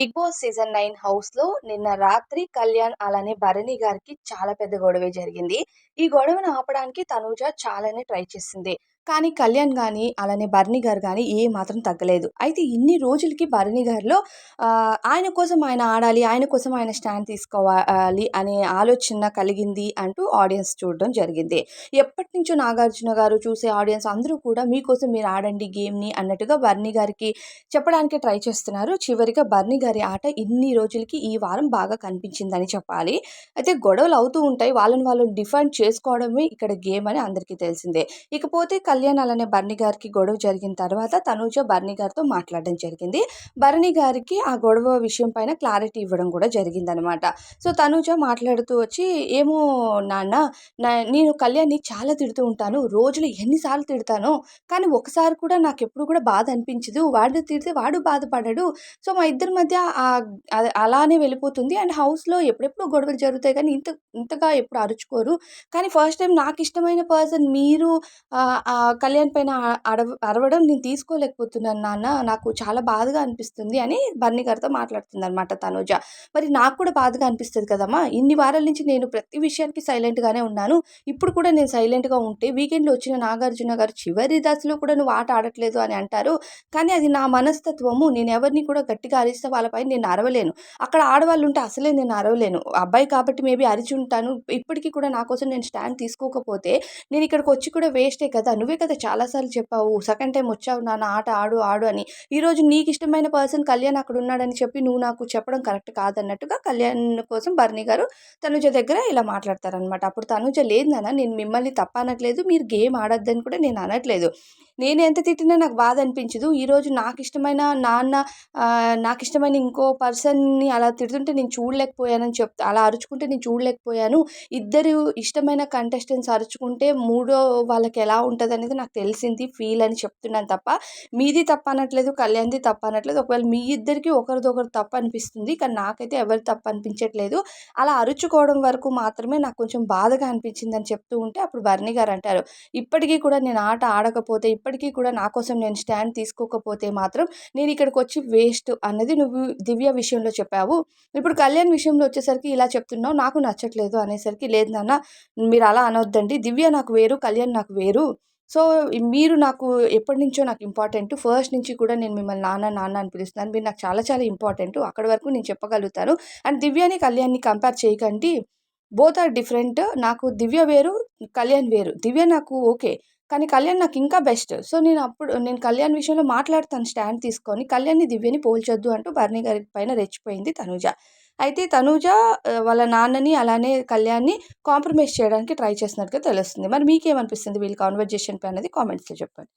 Big Boss season nine హౌస్లో నిన్న రాత్రి కళ్యాణ్ అలానే భరణి గారికి చాలా పెద్ద గొడవే జరిగింది. ఈ గొడవను ఆపడానికి తనూజ చాలానే ట్రై చేసింది. కానీ కళ్యాణ్ కానీ అలానే భరణి గారు కానీ ఏ మాత్రం తగ్గలేదు. అయితే ఇన్ని రోజులకి భరణి గారిలో ఆయన కోసం ఆయన ఆడాలి ఆయన కోసం ఆయన స్టాండ్ తీసుకోవాలి అనే ఆలోచన కలిగింది అంటూ ఆడియన్స్ చూడడం జరిగింది. ఎప్పటి నుంచో నాగార్జున గారు చూసే ఆడియన్స్ అందరూ కూడా మీకోసం మీరు ఆడండి గేమ్ని అన్నట్టుగా బర్ణి గారికి చెప్పడానికి ట్రై చేస్తున్నారు. చివరిగా బర్ణి గారి ఆట ఇన్ని రోజులకి ఈ వారం బాగా కనిపించిందని చెప్పాలి. అయితే గొడవలు అవుతూ ఉంటాయి. వాళ్ళని వాళ్ళు డిఫెండ్ చేసుకోవడమే ఇక్కడ గేమ్ అని అందరికీ తెలిసిందే. ఇకపోతే కళ్యాణ్ అలానే బర్ణి గారికి గొడవ జరిగిన తర్వాత తనూజ బర్ణి గారితో మాట్లాడడం జరిగింది. భరణి గారికి ఆ గొడవ విషయం పైన క్లారిటీ ఇవ్వడం కూడా జరిగిందనమాట సో తనూజ మాట్లాడుతూ వచ్చి ఏమో నాన్న నా నేను కళ్యాణ్ని చాలా తిడుతూ ఉంటాను. రోజులు ఎన్నిసార్లు తిడతానో కానీ ఒకసారి కూడా నాకు ఎప్పుడు కూడా బాధ అనిపించదు. వాడు తిడితే వాడు బాధపడడు. సో మా ఇద్దరి మధ్య అలానే వెళ్ళిపోతుంది. అండ్ హౌస్లో ఎప్పుడెప్పుడు గొడవలు జరుగుతాయి కానీ ఇంత ఇంతగా ఎప్పుడు అరుచుకోరు. కానీ ఫస్ట్ టైం నాకు ఇష్టమైన పర్సన్ మీరు ఆ కళ్యాణ్ పైన అడవ అరవడం నేను తీసుకోలేకపోతున్నాను నాన్న. నాకు చాలా బాధగా అనిపిస్తుంది అని బన్నీ గారితో మాట్లాడుతుంది అనమాట తనుజ. మరి నాకు కూడా బాధగా అనిపిస్తుంది కదమ్మా. ఇన్ని వారాల నుంచి నేను ప్రతి విషయానికి సైలెంట్గానే ఉన్నాను. ఇప్పుడు కూడా నేను సైలెంట్గా ఉంటే వీకెండ్లో వచ్చిన నాగార్జున గారు చివరి దశలో కూడా నువ్వు ఆట ఆడట్లేదు అని అంటారు. కానీ అది నా మనస్తత్వము. నేను ఎవరిని కూడా గట్టిగా అరిస్తే వాళ్ళపై నేను అరవలేను. అక్కడ ఆడవాళ్ళు ఉంటే అసలే నేను అరవలేను. అబ్బాయి కాబట్టి మేబీ అరిచి ఉంటాను. ఇప్పటికీ కూడా నా కోసం నేను స్టాండ్ తీసుకోకపోతే నేను ఇక్కడికి వచ్చి కూడా వేస్టే కదా. నువ్వు కదా చాలాసార్లు చెప్పావు. సెకండ్ టైం వచ్చావు నాన్న ఆట ఆడు ఆడు అని. ఈరోజు నీకు ఇష్టమైన పర్సన్ కళ్యాణ్ అక్కడ ఉన్నాడని చెప్పి నువ్వు నాకు చెప్పడం కరెక్ట్ కాదన్నట్టుగా కళ్యాణ్ కోసం భరణి గారు తనుజ దగ్గర ఇలా మాట్లాడతారనమాట అప్పుడు తనుజ లేదు నాన్న నేను మిమ్మల్ని తప్ప అనట్లేదు మీరు గేమ్ ఆడొద్దని కూడా నేను అనట్లేదు. నేను ఎంత తిట్టినా నాకు బాధ అనిపించదు. ఈరోజు నాకు ఇష్టమైన నాన్న నాకు ఇష్టమైన ఇంకో పర్సన్ని అలా తిడుతుంటే నేను చూడలేకపోయానని చెప్తా అలా అరుచుకుంటే నేను చూడలేకపోయాను. ఇద్దరు ఇష్టమైన కంటెస్టెంట్స్ అరుచుకుంటే మూడో వాళ్ళకి ఎలా ఉంటుంది అనేది నాకు తెలిసింది ఫీల్ అని చెప్తున్నాను తప్ప. మీది తప్ప అనట్లేదు కళ్యాణ్ది తప్ప అనట్లేదు ఒకవేళ మీ ఇద్దరికి ఒకరిదొకరు తప్పు అనిపిస్తుంది కానీ నాకైతే ఎవరి తప్ప అనిపించట్లేదు అలా అరుచుకోవడం వరకు మాత్రమే నాకు కొంచెం బాధగా అనిపించింది అని చెప్తూ ఉంటే అప్పుడు భరణి గారు అంటారు ఇప్పటికీ కూడా నేను ఆట ఆడకపోతే ఇప్పటికీ కూడా నా కోసం నేను స్టాండ్ తీసుకోకపోతే మాత్రం నేను ఇక్కడికి వచ్చి వేస్ట్ అన్నది నువ్వు దివ్య విషయంలో చెప్పావు. ఇప్పుడు కళ్యాణ్ విషయంలో వచ్చేసరికి ఇలా చెప్తున్నావు నాకు నచ్చట్లేదు అనేసరికి లేదు నాన్న మీరు అలా అనొద్దండి. దివ్య నాకు వేరు కళ్యాణ్ నాకు వేరు. సో మీరు నాకు ఎప్పటి నుంచో నాకు ఇంపార్టెంట్. ఫస్ట్ నుంచి కూడా నేను మిమ్మల్ని నాన్న నాన్న అని పిలుస్తున్నాను. మీరు నాకు చాలా చాలా ఇంపార్టెంట్. అక్కడి వరకు నేను చెప్పగలుగుతాను. అండ్ దివ్యని కళ్యాణ్ని కంపేర్ చేయకండి. Both are different. నాకు దివ్య వేరు కళ్యాణ్ వేరు. దివ్య నాకు ఓకే. కానీ కళ్యాణ్ నాకు ఇంకా బెస్ట్. సో నేను అప్పుడు నేను కళ్యాణ్ విషయంలో మాట్లాడుతాను స్టాండ్ తీసుకొని. కళ్యాణ్ని దివ్యని పోల్చొద్దు అంటూ భరణి గారి పైన రెచ్చిపోయింది తనుజ. అయితే తనూజ వాళ్ళ నాన్నని అలానే కళ్యాణ్ని కాంప్రమైజ్ చేయడానికి ట్రై చేస్తున్నట్టుగా తెలుస్తుంది. మరి మీకేమనిపిస్తుంది వీళ్ళ కాన్వర్జేషన్ పై అనేది కామెంట్స్లో చెప్పండి.